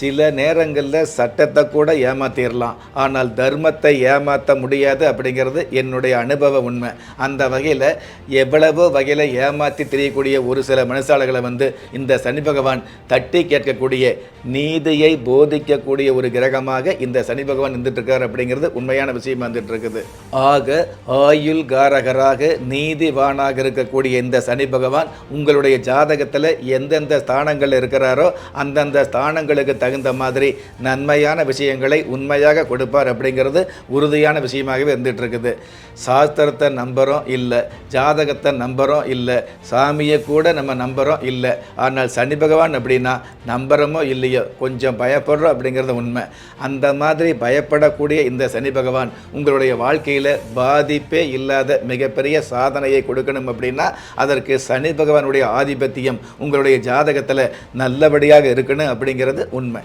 சில நேரங்களில் சட்டத்தை கூட ஏமாத்திடலாம் ஆனால் தர்மத்தை ஏமாற்ற முடியாது அப்படிங்கிறது என்னுடைய அனுபவ உண்மை. அந்த வகையில் எவ்வளவோ வகையில் ஏமாற்றி தெரியக்கூடிய ஒரு சில மனசாளர்களை வந்து இந்த சனி பகவான் தட்டி கேட்கக்கூடிய நீதியை போதிக்கக்கூடிய ஒரு கிரகமாக இந்த சனி பகவான் இருந்துட்டுருக்கார் அப்படிங்கிறது உண்மையான விஷயமா வந்துட்டு இருக்குது ஆக ஆயுள் காரகராக நீதிவானாக இருக்கக்கூடிய இந்த சனி பகவான் உங்களுடைய ஜாதகத்தில் எந்தெந்த ஸ்தானங்கள் இருக்கிறாரோ அந்தந்த ஸ்தானங்களுக்கு தகுந்த மாதிரி நன்மையான விஷயங்களை உண்மையாக கொடுப்பார் அப்படிங்கிறது உறுதியான விஷயமாகவே இருந்துகிட்டு இருக்குது சாஸ்திரத்தை நம்புகிறோம் இல்லை ஜாதகத்தை நம்புகிறோம் இல்லை சாமியை கூட நம்ம நம்புகிறோம் இல்லை ஆனால் சனி பகவான் அப்படின்னா நம்புகிறோமோ இல்லையோ கொஞ்சம் பயப்படுறோம் அப்படிங்கிறது உண்மை. அந்த மாதிரி பயப்படக்கூடிய இந்த சனி பகவான் உங்களுடைய வாழ்க்கையில் பாதிப்பே இல்லாத மிகப்பெரிய சாதனையை கொடுக்கணும் அப்படின்னா அதற்கு சனி பகவானுடைய ஆதிபத்தியம் உங்களுடைய ஜாதகத்தில் நல்லபடியாக இருக்கணும் அப்படிங்கிறது உண்மை.